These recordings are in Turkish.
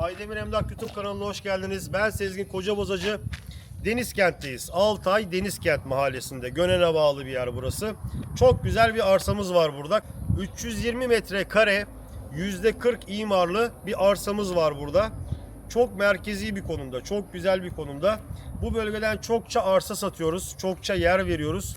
Aydemir Emlak YouTube kanalına hoş geldiniz. Ben Sezgin Kocabozacı. Denizkent'teyiz. Altay Denizkent mahallesinde. Gönen'e bağlı bir yer burası. Çok güzel bir arsamız var burada. 320 metrekare %40 imarlı bir arsamız var burada. Çok merkezi bir konumda, çok güzel bir konumda. Bu bölgeden çokça arsa satıyoruz, çokça yer veriyoruz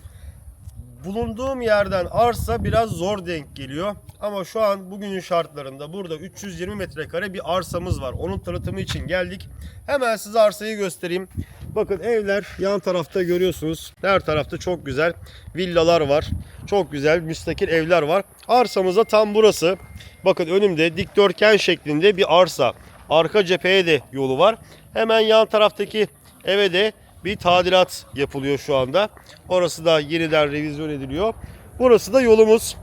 bulunduğum yerden arsa biraz zor denk geliyor. Ama şu an bugünün şartlarında burada 320 metrekare bir arsamız var. Onun tanıtımı için geldik. Hemen size arsayı göstereyim. Bakın evler yan tarafta görüyorsunuz. Her tarafta çok güzel villalar var. Çok güzel müstakil evler var. Arsamıza tam burası. Bakın önümde dikdörtgen şeklinde bir arsa. Arka cepheye de yolu var. Hemen yan taraftaki eve de bir tadilat yapılıyor şu anda. Orası da yeniden revizyon ediliyor. Burası da yolumuz.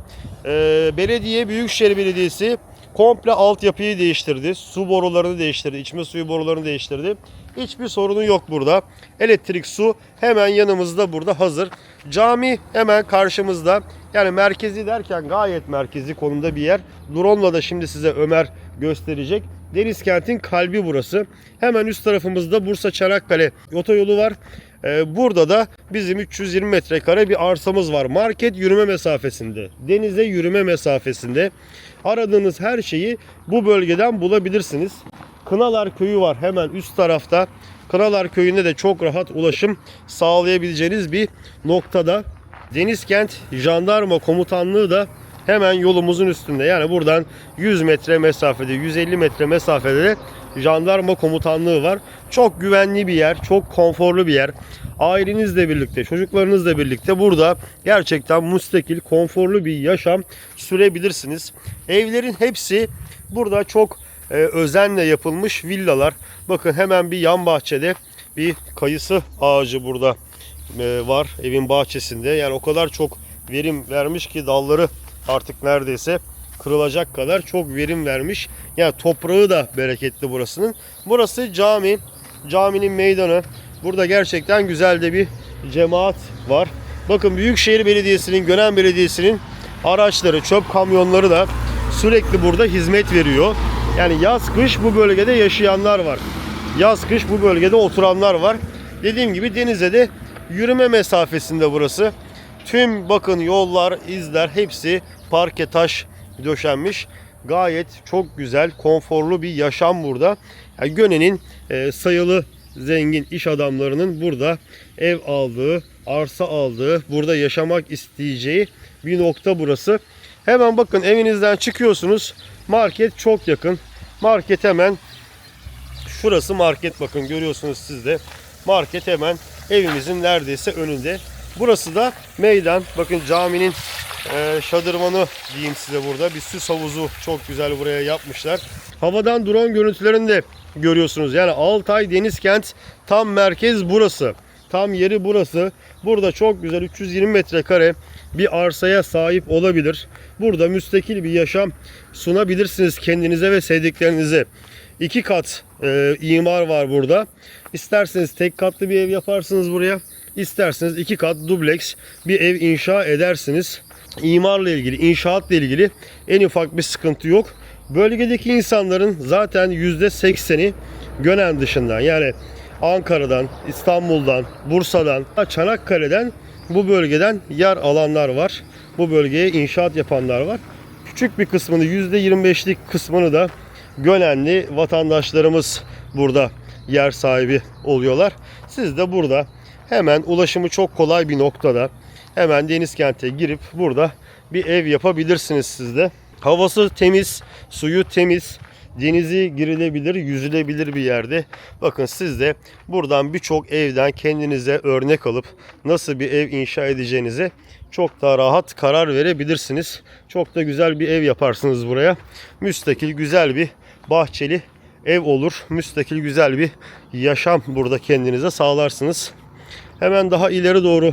Ee, belediye, Büyükşehir Belediyesi komple altyapıyı değiştirdi. Su borularını değiştirdi. içme suyu borularını değiştirdi. Hiçbir sorunu yok burada. Elektrik, su hemen yanımızda burada hazır. Cami hemen karşımızda. Yani merkezi derken gayet merkezi konumda bir yer. Drone'la da şimdi size Ömer gösterecek. Denizkent'in kalbi burası. Hemen üst tarafımızda Bursa Çanakkale otoyolu var. Ee, burada da bizim 320 metrekare bir arsamız var. Market yürüme mesafesinde. Denize yürüme mesafesinde. Aradığınız her şeyi bu bölgeden bulabilirsiniz. Kınalar Köyü var hemen üst tarafta. Kınalar Köyü'nde de çok rahat ulaşım sağlayabileceğiniz bir noktada. Denizkent Jandarma Komutanlığı da hemen yolumuzun üstünde. Yani buradan 100 metre mesafede, 150 metre mesafede de jandarma komutanlığı var. Çok güvenli bir yer, çok konforlu bir yer. Ailenizle birlikte, çocuklarınızla birlikte burada gerçekten müstakil, konforlu bir yaşam sürebilirsiniz. Evlerin hepsi burada çok e, özenle yapılmış villalar. Bakın hemen bir yan bahçede bir kayısı ağacı burada e, var evin bahçesinde. Yani o kadar çok verim vermiş ki dalları artık neredeyse kırılacak kadar çok verim vermiş. Yani toprağı da bereketli burasının. Burası cami. Caminin meydanı. Burada gerçekten güzel de bir cemaat var. Bakın Büyükşehir Belediyesi'nin, Gönen Belediyesi'nin araçları, çöp kamyonları da sürekli burada hizmet veriyor. Yani yaz kış bu bölgede yaşayanlar var. Yaz kış bu bölgede oturanlar var. Dediğim gibi denize de yürüme mesafesinde burası. Tüm bakın yollar, izler hepsi parke taş döşenmiş. Gayet çok güzel, konforlu bir yaşam burada. Yani Göne'nin e, sayılı zengin iş adamlarının burada ev aldığı, arsa aldığı, burada yaşamak isteyeceği bir nokta burası. Hemen bakın evinizden çıkıyorsunuz. Market çok yakın. Market hemen şurası market bakın görüyorsunuz siz de. Market hemen evimizin neredeyse önünde. Burası da meydan. Bakın caminin e, şadırvanı diyeyim size burada. Bir süs havuzu çok güzel buraya yapmışlar. Havadan drone görüntülerini de görüyorsunuz. Yani Altay Denizkent tam merkez burası. Tam yeri burası. Burada çok güzel 320 metrekare bir arsaya sahip olabilir. Burada müstakil bir yaşam sunabilirsiniz kendinize ve sevdiklerinize. İki kat e, imar var burada. İsterseniz tek katlı bir ev yaparsınız buraya. İsterseniz iki kat dubleks bir ev inşa edersiniz. İmarla ilgili, inşaatla ilgili en ufak bir sıkıntı yok. Bölgedeki insanların zaten %80'i Gönen dışından yani Ankara'dan, İstanbul'dan, Bursa'dan, Çanakkale'den bu bölgeden yer alanlar var. Bu bölgeye inşaat yapanlar var. Küçük bir kısmını %25'lik kısmını da Gönenli vatandaşlarımız burada yer sahibi oluyorlar. Siz de burada hemen ulaşımı çok kolay bir noktada hemen Denizkent'e girip burada bir ev yapabilirsiniz siz de. Havası temiz, suyu temiz, denizi girilebilir, yüzülebilir bir yerde. Bakın siz de buradan birçok evden kendinize örnek alıp nasıl bir ev inşa edeceğinize çok daha rahat karar verebilirsiniz. Çok da güzel bir ev yaparsınız buraya. Müstakil güzel bir bahçeli ev olur. Müstakil güzel bir yaşam burada kendinize sağlarsınız. Hemen daha ileri doğru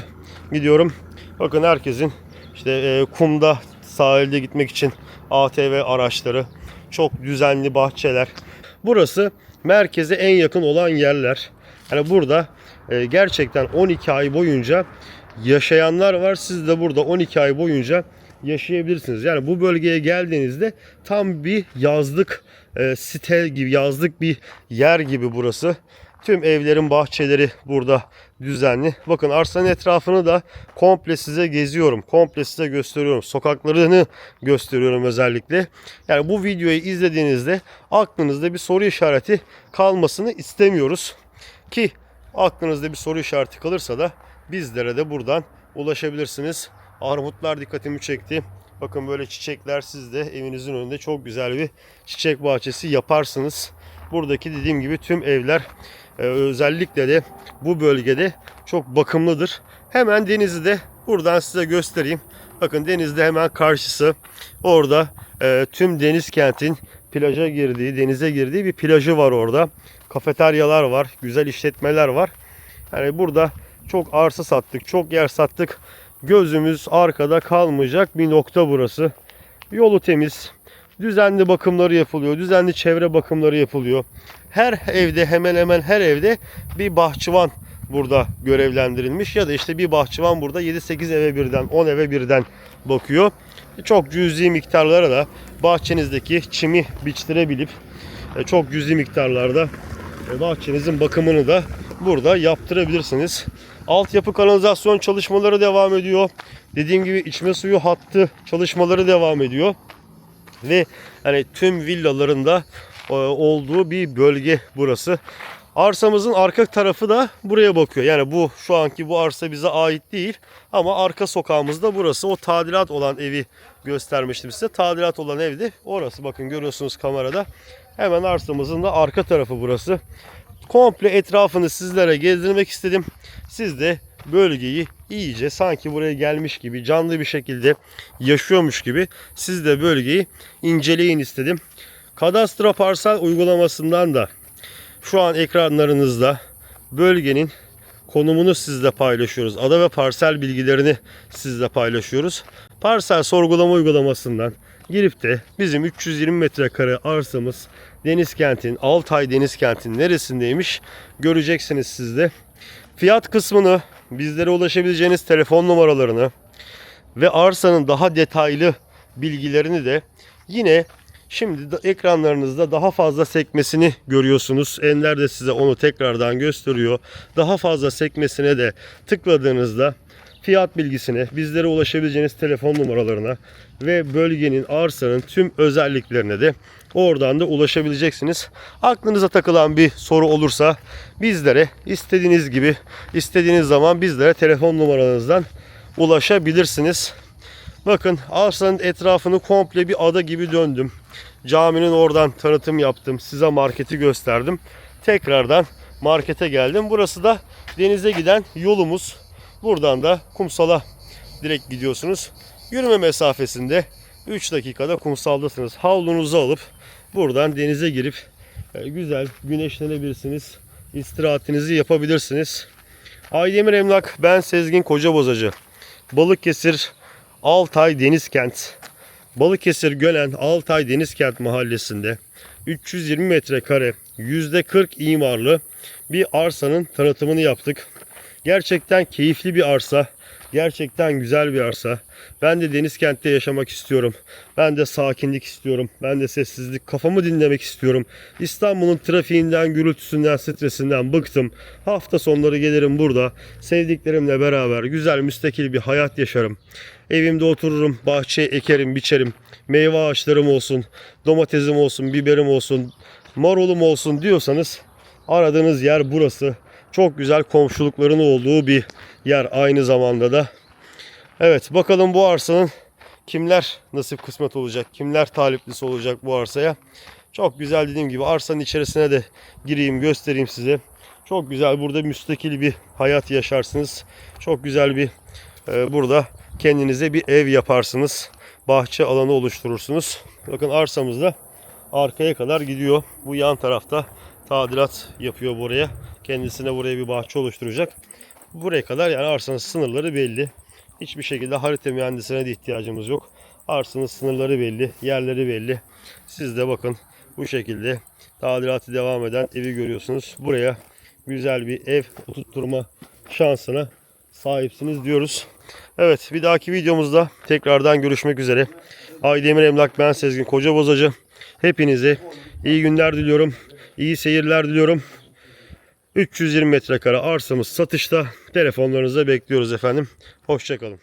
gidiyorum. Bakın herkesin işte e, kumda sahilde gitmek için ATV araçları, çok düzenli bahçeler. Burası merkeze en yakın olan yerler. Yani burada e, gerçekten 12 ay boyunca yaşayanlar var. Siz de burada 12 ay boyunca yaşayabilirsiniz. Yani bu bölgeye geldiğinizde tam bir yazlık e, site gibi yazlık bir yer gibi burası. Tüm evlerin bahçeleri burada düzenli. Bakın arsanın etrafını da komple size geziyorum. Komple size gösteriyorum. Sokaklarını gösteriyorum özellikle. Yani bu videoyu izlediğinizde aklınızda bir soru işareti kalmasını istemiyoruz. Ki aklınızda bir soru işareti kalırsa da bizlere de buradan ulaşabilirsiniz. Armutlar dikkatimi çekti. Bakın böyle çiçekler siz de evinizin önünde çok güzel bir çiçek bahçesi yaparsınız. Buradaki dediğim gibi tüm evler e, özellikle de bu bölgede çok bakımlıdır. Hemen denizi de buradan size göstereyim. Bakın denizde hemen karşısı. Orada e, tüm deniz kentin plaja girdiği, denize girdiği bir plajı var orada. Kafeteryalar var, güzel işletmeler var. Yani burada çok arsa sattık, çok yer sattık. Gözümüz arkada kalmayacak bir nokta burası. Yolu temiz, düzenli bakımları yapılıyor, düzenli çevre bakımları yapılıyor. Her evde hemen hemen her evde bir bahçıvan burada görevlendirilmiş ya da işte bir bahçıvan burada 7-8 eve birden 10 eve birden bakıyor. Çok cüzi miktarlara da bahçenizdeki çimi biçtirebilip e, çok cüzi miktarlarda e, bahçenizin bakımını da burada yaptırabilirsiniz. Altyapı kanalizasyon çalışmaları devam ediyor. Dediğim gibi içme suyu hattı çalışmaları devam ediyor. Ve hani tüm villalarında e, olduğu bir bölge burası. Arsamızın arka tarafı da buraya bakıyor. Yani bu şu anki bu arsa bize ait değil ama arka sokağımızda burası. O tadilat olan evi göstermiştim size. Tadilat olan evde orası. Bakın görüyorsunuz kamerada. Hemen arsamızın da arka tarafı burası. Komple etrafını sizlere gezdirmek istedim. Siz de bölgeyi iyice sanki buraya gelmiş gibi canlı bir şekilde yaşıyormuş gibi siz de bölgeyi inceleyin istedim. Kadastro parsel uygulamasından da şu an ekranlarınızda bölgenin konumunu sizle paylaşıyoruz. Ada ve parsel bilgilerini sizle paylaşıyoruz. Parsel sorgulama uygulamasından girip de bizim 320 metrekare arsamız Deniz Kent'in, Altay Deniz Kent'in neresindeymiş göreceksiniz siz de. Fiyat kısmını, bizlere ulaşabileceğiniz telefon numaralarını ve arsanın daha detaylı bilgilerini de yine Şimdi de ekranlarınızda daha fazla sekmesini görüyorsunuz. Enler de size onu tekrardan gösteriyor. Daha fazla sekmesine de tıkladığınızda fiyat bilgisine, bizlere ulaşabileceğiniz telefon numaralarına ve bölgenin, arsanın tüm özelliklerine de oradan da ulaşabileceksiniz. Aklınıza takılan bir soru olursa bizlere istediğiniz gibi, istediğiniz zaman bizlere telefon numaranızdan ulaşabilirsiniz. Bakın arsanın etrafını komple bir ada gibi döndüm. Caminin oradan tanıtım yaptım. Size marketi gösterdim. Tekrardan markete geldim. Burası da denize giden yolumuz. Buradan da kumsala direkt gidiyorsunuz. Yürüme mesafesinde 3 dakikada kumsaldasınız. Havlunuzu alıp buradan denize girip e, güzel güneşlenebilirsiniz. İstirahatinizi yapabilirsiniz. Aydemir Emlak, ben Sezgin Kocabozacı. Balıkesir Altay Denizkent. Balıkesir Gölen Altay Denizkent mahallesinde 320 metrekare %40 imarlı bir arsanın tanıtımını yaptık. Gerçekten keyifli bir arsa. Gerçekten güzel bir arsa. Ben de deniz kentte yaşamak istiyorum. Ben de sakinlik istiyorum. Ben de sessizlik. Kafamı dinlemek istiyorum. İstanbul'un trafiğinden, gürültüsünden, stresinden bıktım. Hafta sonları gelirim burada. Sevdiklerimle beraber güzel, müstakil bir hayat yaşarım. Evimde otururum, bahçeye ekerim, biçerim. Meyve ağaçlarım olsun, domatesim olsun, biberim olsun, marulum olsun diyorsanız aradığınız yer burası. Çok güzel komşulukların olduğu bir yer aynı zamanda da. Evet bakalım bu arsanın kimler nasip kısmet olacak, kimler taliplisi olacak bu arsaya. Çok güzel dediğim gibi arsanın içerisine de gireyim göstereyim size. Çok güzel burada müstakil bir hayat yaşarsınız. Çok güzel bir e, burada kendinize bir ev yaparsınız. Bahçe alanı oluşturursunuz. Bakın arsamızda arkaya kadar gidiyor. Bu yan tarafta tadilat yapıyor buraya. Kendisine buraya bir bahçe oluşturacak. Buraya kadar yani arsanın sınırları belli. Hiçbir şekilde harita mühendisine de ihtiyacımız yok. Arsanın sınırları belli, yerleri belli. Siz de bakın bu şekilde tadilatı devam eden evi görüyorsunuz. Buraya güzel bir ev oturtturma şansına sahipsiniz diyoruz. Evet bir dahaki videomuzda tekrardan görüşmek üzere. Aydemir Emlak ben Sezgin Koca Bozacı. Hepinize İyi günler diliyorum. İyi seyirler diliyorum. 320 metrekare arsamız satışta. Telefonlarınızı bekliyoruz efendim. Hoşçakalın.